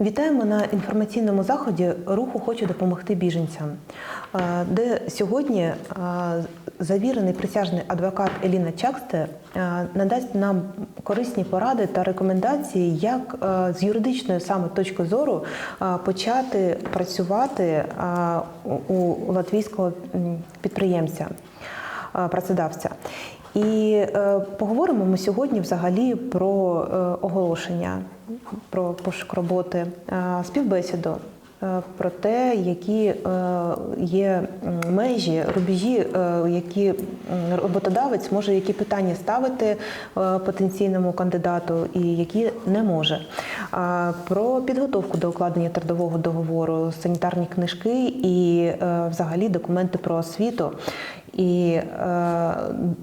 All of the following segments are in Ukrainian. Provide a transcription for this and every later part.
Вітаємо на інформаційному заході руху Хочу допомогти біженцям, де сьогодні завірений присяжний адвокат Еліна Чаксте надасть нам корисні поради та рекомендації, як з юридичної саме точки зору почати працювати у- латвійського підприємця, працедавця. І е, поговоримо ми сьогодні взагалі про е, оголошення, про пошук роботи, е, співбесіду, про те, які є межі, рубежі, які роботодавець може які питання ставити потенційному кандидату і які не може. Про підготовку до укладення трудового договору, санітарні книжки і взагалі документи про освіту. І е,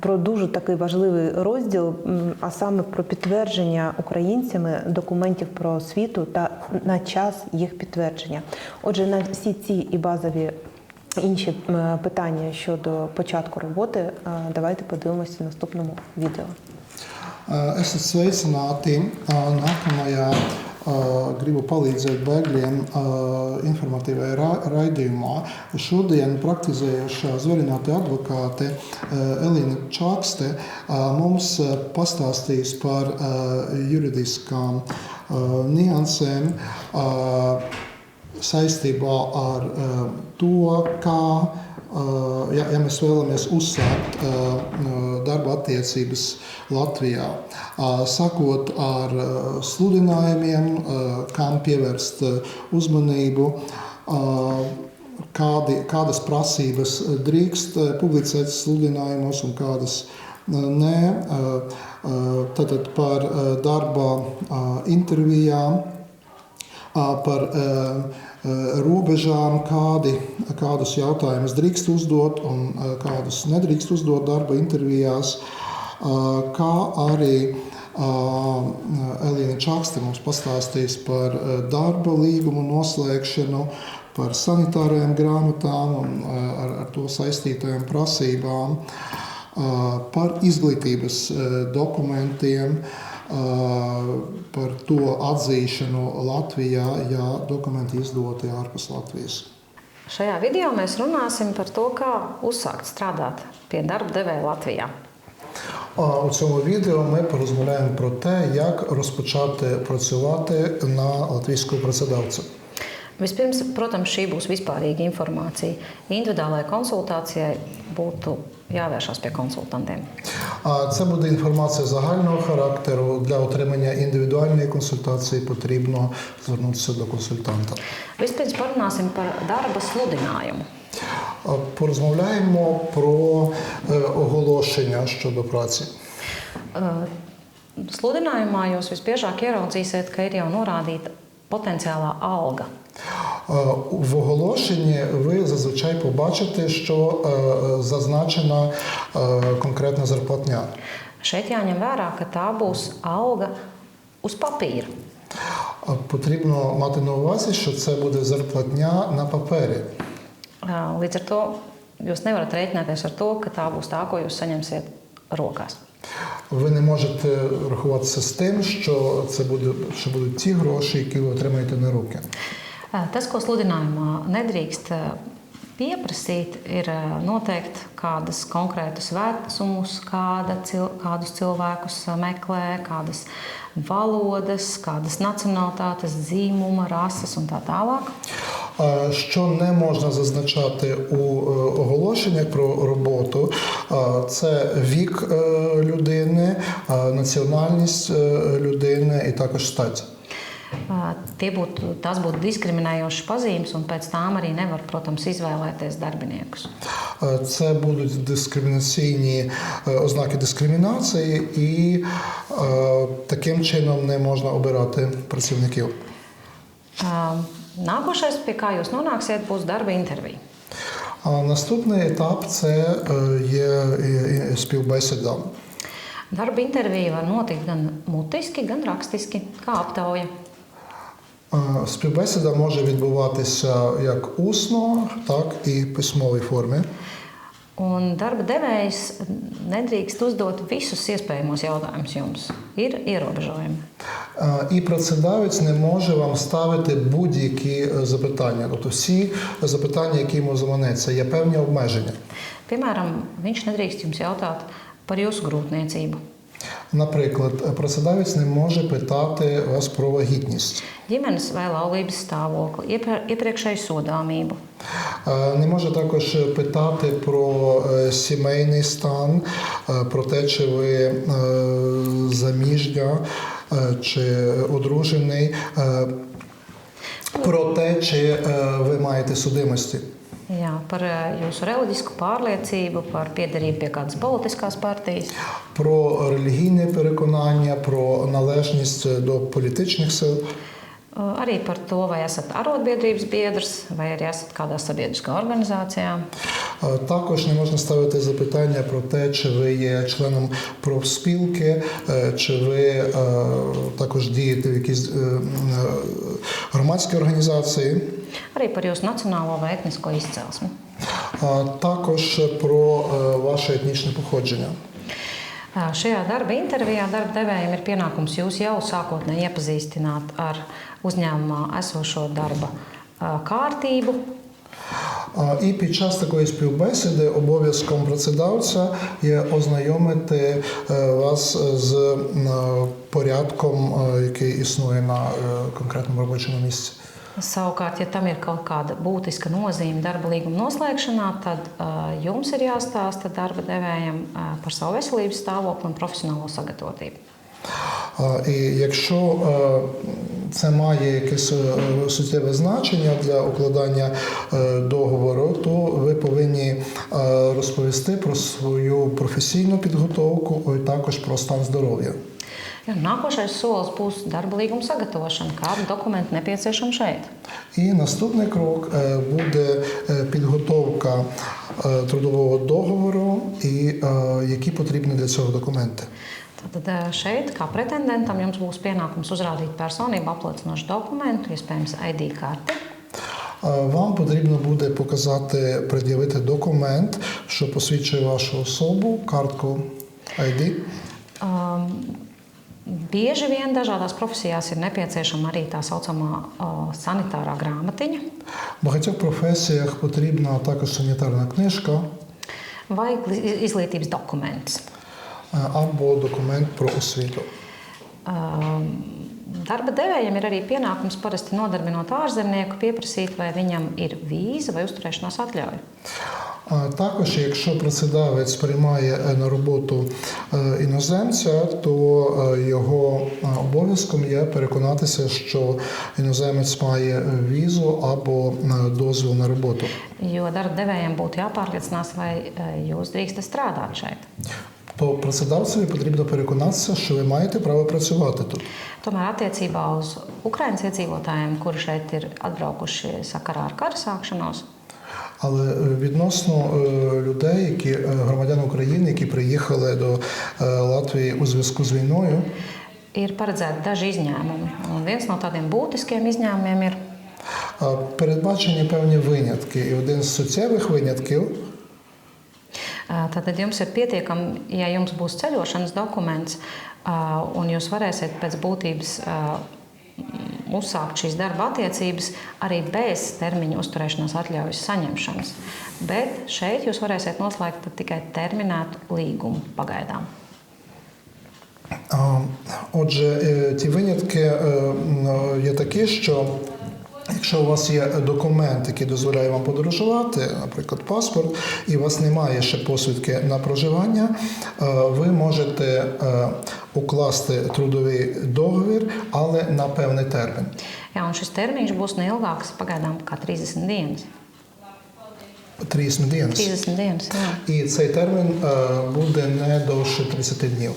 про дуже такий важливий розділ, а саме про підтвердження українцями документів про освіту та на час їх підтвердження. Отже, на всі ці і базові інші питання щодо початку роботи, е, давайте подивимося в наступному відео. Uh, Esat sveicināti. Nākamajā gribu palīdzēt bēgļiem informatīvajā ra- raidījumā. Šodien praktizējošā zvarināta advokāte Elīna Čakste mums pastāstīs par juridiskām niansēm saistībā ar to, kā ja, ja mēs vēlamies uzsākt uh, uh, darba attiecības Latvijā, sakot ar sludinājumiem, kam pievērst uzmanību, kādi, kādas prasības drīkst publicēt sludinājumos un kādas nē. Tātad par darba intervijām, par robežām, kādi, kādus jautājumus drīkst uzdot un ā, kādus nedrīkst uzdot darba intervijās, Ā, kā arī Elīna Čakste mums pastāstīs par darba līgumu noslēgšanu, par sanitārajām grāmatām un ar, ar to saistītajām prasībām, par izglītības dokumentiem, ā, par to atzīšanu Latvijā, ja dokumenti izdoti ārpus Latvijas. Šajā video mēs runāsim par to, kā uzsākt strādāt pie darba devēja Latvijā. А У цьому відео ми порозмовляємо про те, як розпочати працювати на латвійського працедавця. Vispirms, protams, šī būs vispārīga informācija. Individuālajai konsultācijai būtu pie konsultantiem. А Це буде інформація загального характеру. Для отримання індивідуальної консультації потрібно звернутися до консультанта. Vispirms parunāsim par darba sludinājumu. Порозмовляємо про е, оголошення щодо праці. Sludinājumā jūs visbiežāk ieraudzīsiet, ka ir jau norādīta potenciālā alga. Е, В оголошенні ви зазвичай побачите, що е, зазначена е, конкретна зарплатня. Šeit jāņem vērā, ka tā būs alga uz papīra. Потрібно мати на увазі, що це буде зарплатня на папері. Līdz ar to jūs nevarat rēķināties ar to, ka tā būs tā, ko jūs saņemsiet rokās. Ви не можете рахуватися з тим, що це буде, що будуть ті гроші, які ви отримаєте на руки. Uh, Tas, ko sludinājumā nedrīkst uh, pieprasīt, ir uh, noteikt kādus konkrētus vecumus, kāda, cil, kādus cilvēkus uh, meklē, kādas valodas, kādas nacionālitātes, dzīmuma, rases un tā tālāk. А, Що не можна зазначати у е, оголошеннях про роботу, а, це вік е, людини, а, національність е, людини і також стать. Uh, Tie būtu, tās būtu diskriminējošas pazīmes, un pēc tām arī nevar, protams, izvēlēties darbiniekus. Е, Це будуть дискримінаційні е, ознаки дискримінації, і е, таким чином не можна обирати працівників. Uh, Nākošais, pie kā jūs nonāksiet, būs darba intervija. А наступний етап це е, є е, співбесіда. Darba intervija var notikt gan mutiski, gan rakstiski, kā aptauja. Е, Співбесіда може відбуватися як усно, так і письмовій формі. Un darba devējs nedrīkst uzdot visus iespējamos jautājumus jums. Ir ierobežojumi. Е, І працедавець не може вам ставити будь-які е, запитання. Тобто всі запитання, які йому заманеться, є певні обмеження. Piemēram, viņš nedrīkst jums jautāt par jūsu grūtniecību. Наприклад, працедавець не може питати вас про вагітність. ģimenes vai laulības stāvokli, iepriekšēju sodāmību, Е, Не може також питати про е, сімейний стан, е, про те, чи ви заміжня чи одружений, про те, чи ви маєте судимості. Jā, par eh, jūsu reliģisku pārliecību, par piederību pie kādas politiskās partijas, Про релігійне переконання, про належність до політичних сил, eh, arī par to, vai esat arotbiedrības biedrs vai arī esat kādā sabiedriskā organizācijā. Е, Також не можна ставити запитання про те, чи ви є членом профспілки, е, чи ви е, також дієте в якійсь е, е, громадській організації. Arī par jūsu nacionālo vai etnisko izcelsmi. а Також про е, ваше етнічне походження. Eh, Šajā darba intervijā darba devējiem ir pienākums jūs jau sākotnēji iepazīstināt ar uzņēmumā esošo darba eh, kārtību, А, І під час такої співбесіди обов'язком працедавця є ознайомити е, вас з м, е, порядком, е, який існує на е, конкретному робочому місці. Savukārt, ja tam ir kaut kāda būtiska nozīme darba līguma noslēgšanā, tad uh, jums ir jāstāsta darba devējiem uh, par savu veselības stāvokli un profesionālo sagatavotību. І якщо е, це має якесь е, суттєве значення для укладання е, договору, то ви повинні е, розповісти про свою професійну підготовку, і також про стан здоров'я. Ja, nākošais solis būs darba līguma sagatavošana. Kādu dokumentu nepieciešams šeit? І наступний крок е, буде е, підготовка е, трудового договору і е, які потрібні для цього документи. Tad eh, šeit, kā pretendentam, jums būs pienākums uzrādīt personību apliecinošu dokumentu, iespējams, ID karti. Е, Вам потрібно буде показати, пред'явити документ, що посвідчує вашу особу, картку ID. Um, bieži vien dažādās profesijās ir nepieciešama arī tā saucamā uh, sanitārā grāmatiņa В багатьох професіях потрібна також санітарна книжка vai gli- izglītības dokuments. е, або документ про освіту. Um, Darba devējiem ir arī pienākums parasti nodarbinot ārzemnieku, pieprasīt, vai viņam ir vīza vai uzturēšanās atļauja. А Також, якщо працедавець приймає е, на роботу е, іноземця, то е, його обов'язком є переконатися, що іноземець має візу або дозвіл на роботу. Jo darba devējiem būtu jāpārliecinās, vai jūs drīkstat strādāt šeit. То працедавцеві потрібно переконатися, що ви маєте право працювати тут. Tomēr attiecībā uz Ukraiņas iedzīvotājiem, kuri šeit ir atbraukuši sakarā ar kara sākšanos, Але е, відносно е, людей, які е, громадян України, які приїхали до е, Латвії у зв'язку з війною, ir paredzēti daži izņēmumi. Un viens no tādiem būtiskiem izņēmumiem ir е, передбачені певні винятки. І один з суттєвих винятків Tātad jums ir pietiekami, ja jums būs ceļošanas dokuments, un jūs varēsiet pēc būtības uzsākt šīs darba attiecības arī bez termiņa uzturēšanās atļaujas saņemšanas. Bet šeit jūs varēsiet noslēgt tad tikai terminētu līgumu pagaidām. А, Отже, е, ті винятки е, м, є такі, що якщо у вас є документ, який дозволяє вам подорожувати, наприклад, паспорт, і у вас немає ще посвідки на проживання, е, ви можете е, укласти трудовий договір, але на певний термін. Jā, un šis termiņš būs neilgāks pagaidām kā 30 dienas. 30 dienas. 30 dienas jā. І цей термін е, буде не довше 30 днів.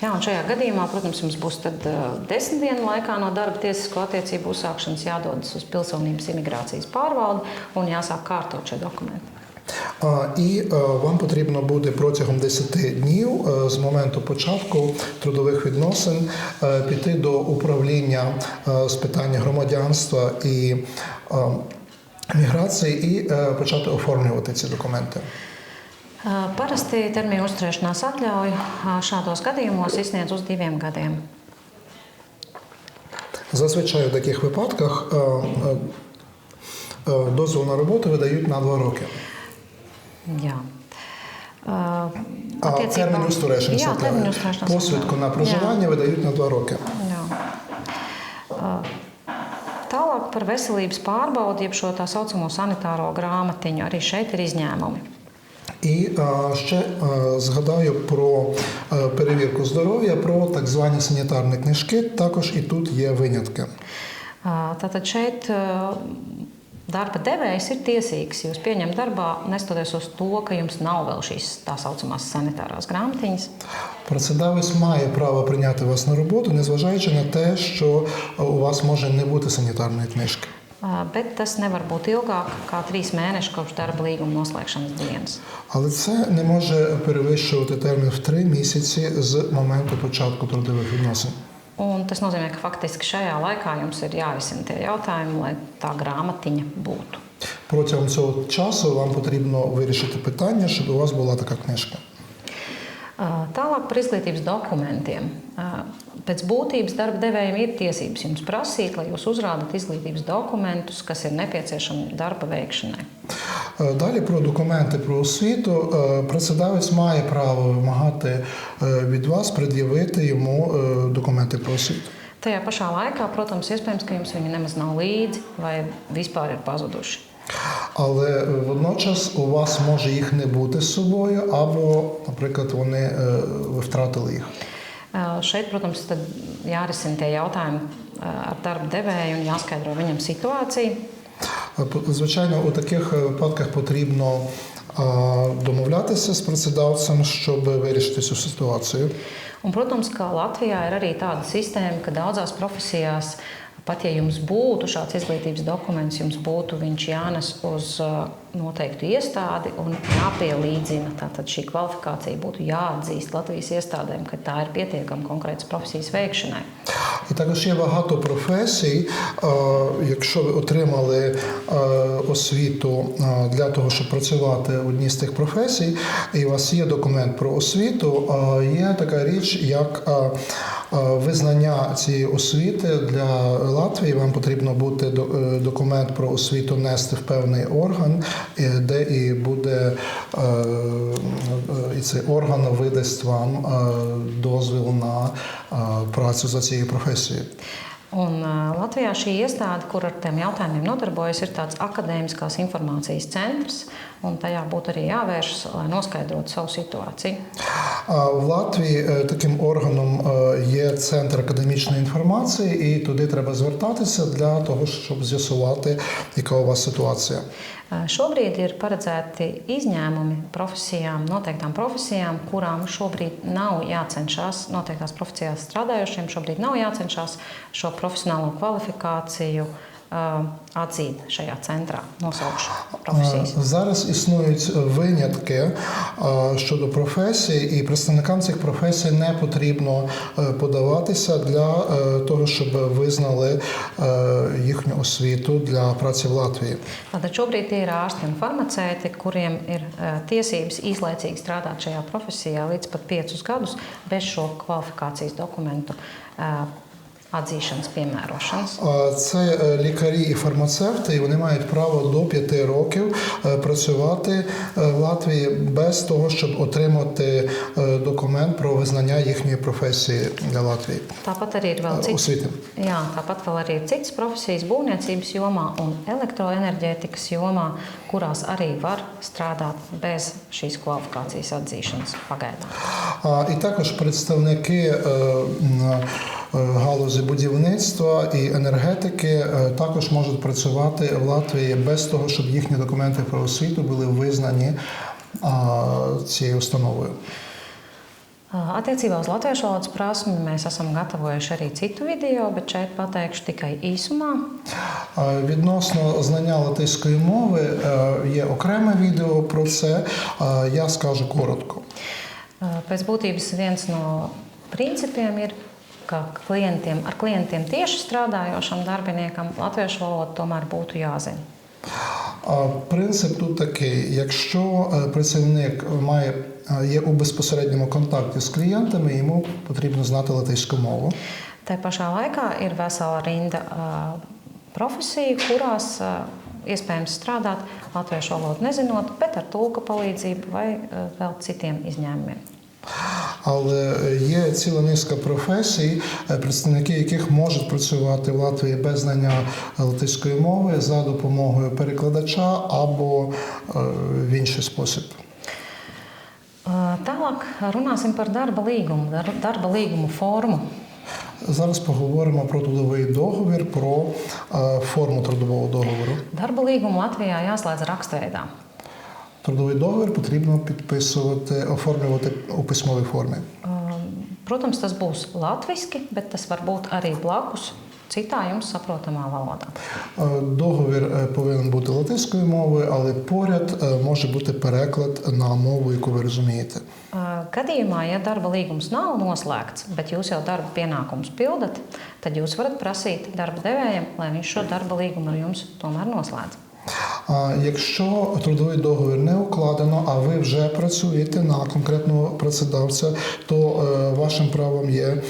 Jā, un šajā gadījumā, protams, jums būs tad, uh, desmit dienu laikā no darba tiesisko attiecību uzsākšanas jādodas uz pilsonības imigrācijas pārvaldi un jāsāk kārtot šie dokumenti. І е, вам потрібно буде протягом 10 днів е, з моменту початку трудових відносин е, піти до управління з питання громадянства і міграції і почати оформлювати ці документи. Parasti termiņu uzturēšanās atļauju šādos gadījumos izsniedz uz diviem gadiem. Зазвичай у таких випадках дозвіл на роботу видають на два роки. Jā. Uh, А термін atļauja. uzturēšanās Посвідку на проживання видають на два роки. Jā. Uh, Tālāk par veselības pārbaudi, jeb šo tā saucamo sanitāro grāmatiņu, arī šeit ir izņēmumi. І е, ще е, згадаю про е, перевірку здоров'я, про так звані санітарні книжки. Також і тут є винятки. Uh, Tātad šeit uh, darba devējs ir tiesīgs jūs pieņemt darbā, nestoties uz to, ka jums nav vēl šīs tā saucamās sanitārās grāmatiņas. Працедавець має право прийняти вас на роботу, незважаючи на те, що е, у вас може не бути санітарної книжки. Uh, Bet tas nevar būt ilgāk kā trīs mēneši kopš darba līguma noslēgšanas dienas. Але це не може перевищувати термін в три місяці з моменту початку трудових відносин. Un tas nozīmē, ka faktiski šajā laikā jums ir jārisina tie jautājumi, lai tā grāmatiņa būtu. Протягом цього часу вам потрібно вирішити питання, щоб у вас була така книжка. Uh, Tālāk par izglītības dokumentiem. Uh, Pēc būtības darba devējiem ir tiesības jums prasīt, lai jūs uzrādat izglītības dokumentus, kas ir nepieciešami darba veikšanai. Е, Далі про документи про освіту. Е, Працедавець має право вимагати е, від вас пред'явити йому документи про освіту. Tajā pašā laikā, protams, iespējams, ka jums viņi nemaz nav līdzi vai vispār ir pazuduši. Але водночас у вас може їх не бути з собою, або, наприклад, вони ви втратили їх. Šeit, protams, tad jārisina tie jautājumi uh, ar darba devēju un jāskaidro viņam situācija. Е, по- Звичайно, у таких е, випадках потрібно е, домовлятися з працедавцем, щоб вирішити цю ситуацію. Un, protams, ka Latvijā ir arī tāda sistēma, ka daudzās profesijās, pat ja jums būtu šāds izglītības dokuments, jums būtu viņš jānes uz uh, noteiktu iestādi un jāpielīdzina. Tātad šī kvalifikācija būtu jāatzīst Latvijas iestādēm, ka tā ir pietiekama konkrētas profesijas veikšanai. І також є багато професій. е, Якщо ви отримали е, освіту е, для того, щоб працювати в одній з тих професій, і у вас є документ про освіту, е, є така річ, як е, е, визнання цієї освіти для Латвії. Вам потрібно буде е, документ про освіту нести в певний орган, е, де і буде е, е, і цей орган видасть вам е, дозвіл на е, працю за цією професією. Un, Latvijā šī iestāde, kur ar tiem jautājumiem nodarbojas, ir tāds akadēmiskās informācijas centrs, un tajā būtu arī jāvēršas, lai noskaidrotu savu situāciju. А в Латвії е, таким органом е, є центр академічної інформації, і туди треба звертатися для того, щоб з'ясувати, яка у вас ситуація. Uh, Šobrīd ir paredzēti izņēmumi profesijām, noteiktām profesijām, kurām šobrīd nav jācenšas, noteiktās profesijās strādājošiem, šobrīd nav jācenšas šo profesionālo kvalifikāciju uh, atzīt šajā centrā, nosaukšu profesijas. Е, Зараз існують винятки е, щодо професій, і представникам цих професій не потрібно е, подаватися для е, того, щоб визнали е, їхню освіту для праці в Латвії. Tātad šobrīd tie ir ārsti un farmaceiti, kuriem ir uh, tiesības īslaicīgi strādāt šajā profesijā līdz pat piecus gadus bez šo kvalifikācijas dokumentu uh, atzīšanas, piemērošanas. А Це е, лікарі і фармацевти, і вони мають право до п'яти років е, працювати е, в Латвії без того, щоб отримати е, документ про визнання їхньої професії для Латвії. Tāpat arī ir vēl citas, Освіти. jā, tāpat vēl arī ir citas profesijas būvniecības jomā un elektroenerģētikas jomā, kurās arī var strādāt bez šīs kvalifikācijas atzīšanas pagaidām. А, І також представники е, е, галузі будівництва і енергетики е, також можуть працювати в Латвії без того, щоб їхні документи про освіту були визнані цією установою. Attiecībā uz latviešu valodas prasmi mēs esam gatavojuši arī citu video, bet šeit pateikšu tikai īsumā. Е, Відносно знання латиської мови е, є окреме відео про це. Е, Я скажу коротко. Pēc būtības viens no principiem ir, ka klientiem, ar klientiem tieši strādājošam darbiniekam latviešu valoda tomēr būtu jāzina. А Принцип тут такий: якщо е, працівник має е, є у безпосередньому контакті з клієнтами, йому потрібно знати латиську мову. Tā pašā laikā ir vesela rinda uh, profesiju, kurās uh, iespējams strādāt latviešu valodu nezinot, bet ar tulka palīdzību vai uh, vēl citiem izņēmumiem. Але є ціла низка професій, е, представники яких можуть працювати в Латвії без знання латиської мови за допомогою перекладача або е, в інший спосіб. Uh, Tālāk runāsim par darba līgumu, dar- darba līgumu formu. Зараз поговоримо про трудовий договір, про е, форму трудового договору. Darba līgumu Latvijā jāslēdz rakstveidā. Трудовий договір потрібно підписувати, оформлювати у письмовій формі. Uh, Protams, tas būs latviešu, bet tas var būt arī blakus citā jums saprotamā valodā. Е, Договір е, повинен бути латиською мовою, але поряд е, може бути переклад на мову, яку ви розумієте. Uh, Gadījumā, ja darba līgums nav noslēgts, bet jūs jau darba pienākumus pildat, tad jūs varat prasīt darba devējiem, lai viņš šo darba līgumu ar jums tomēr noslēdz. Якщо трудовий договір не укладено, а ви вже працюєте на конкретного працедавця, то е, вашим правом є е,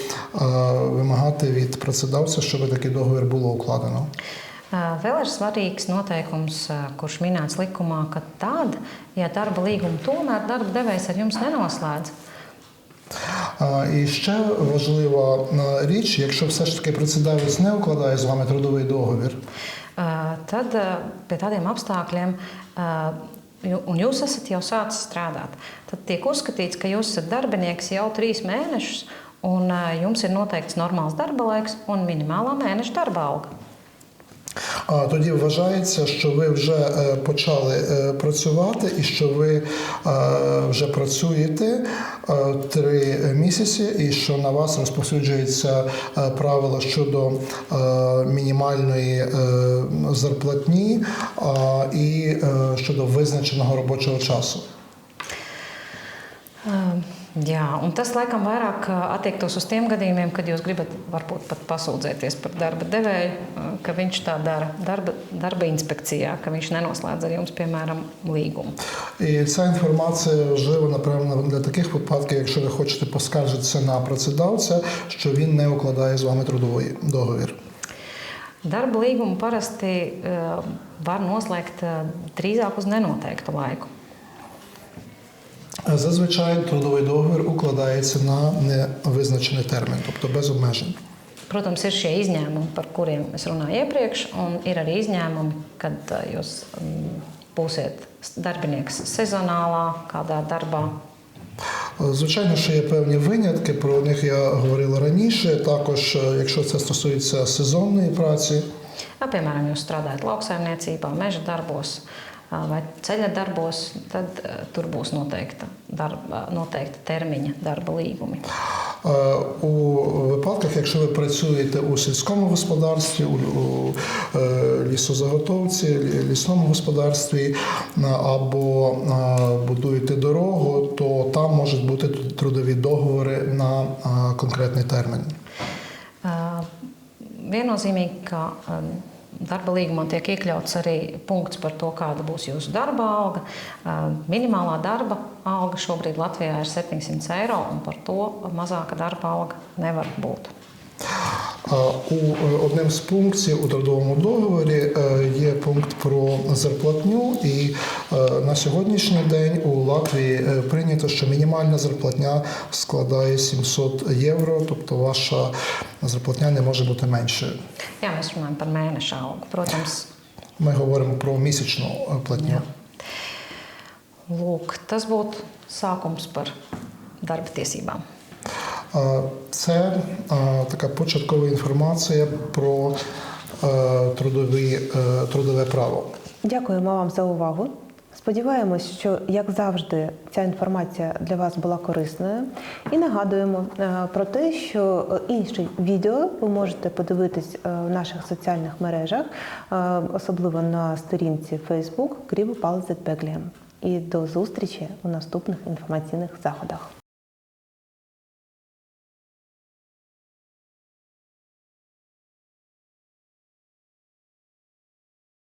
вимагати від працедавця, щоб такий договір було укладено. Vēl ir svarīgs noteikums, kurš minēts likumā, ka tad, ja darba līgumu tomēr darba devējs ar jums nenoslēdz, І ще важлива е, річ, якщо все ж таки працедавець не укладає з вами трудовий договір, tad uh, pie tādiem apstākļiem, ju- un jūs esat jau sācis strādāt, tad tiek uzskatīts, ka jūs esat darbinieks jau trīs mēnešus, un jums ir noteikts normāls darba laiks un minimālā mēneša darba alga. А тоді вважається, що ви вже е, почали е, працювати і що ви е, вже працюєте три місяці, і що на вас розповсюджується правило щодо мінімальної зарплатні і щодо визначеного робочого часу. Jā, un tas laikam vairāk uh, attiektos uz tiem gadījumiem, kad jūs gribat varbūt pat pasūdzēties par darba devēju, uh, ka viņš tā dara darba, darba inspekcijā, ka viņš nenoslēdz ar jums, piemēram, līgumu. І ця інформація важлива, напевно, для таких випадків, якщо ви хочете поскаржитися на працедавця, що він не укладає з вами трудовий договір. Darba līgumu parasti uh, var noslēgt uh, drīzāk uz nenoteiktu laiku. Зазвичай трудовий договір укладається на невизначений термін, тобто без обмежень. Protams, ir šie izņēmumi, par kuriem es runāju iepriekš, un ir arī izņēmumi, kad uh, jūs um, būsiet darbinieks sezonālā kādā darbā, Звичайно, що є певні винятки, про них я говорила раніше. Також, е, якщо це стосується сезонної праці, piemēram, jūs strādājat lauksaimniecībā, meža darbos vai ceļa darbos, tad ā, tur būs noteikta, darba, noteikta termiņa darba līgumi. У випадках, якщо ви працюєте у сільському господарстві, у е, лісозаготовці, лісному господарстві або будуєте дорогу, то там можуть бути трудові договори на конкретний термін. Viennozīmīgi, ka um, darba līgumā tiek iekļauts arī punkts par to, kāda būs jūsu darba alga. Minimālā darba alga šobrīd Latvijā ir 700 eiro, un par to mazāka darba alga nevar būt. У е, одним з пунктів у трудовому договорі е, є пункт про зарплатню, і е, на сьогоднішній день у Латвії прийнято, що мінімальна зарплатня складає 700 євро, тобто ваша зарплатня не може бути меншою. Mēs runājam par mēneša Ми говоримо про місячну платню. Lūk, tas būtu sākums par darba tiesībām. Це така початкова інформація про е, трудові, е, трудове право. Дякуємо вам за увагу. Сподіваємось, що як завжди ця інформація для вас була корисною. І нагадуємо е, про те, що інші відео ви можете подивитись в наших соціальних мережах, особливо на сторінці Facebook Палицет Беглієм. І до зустрічі у наступних інформаційних заходах.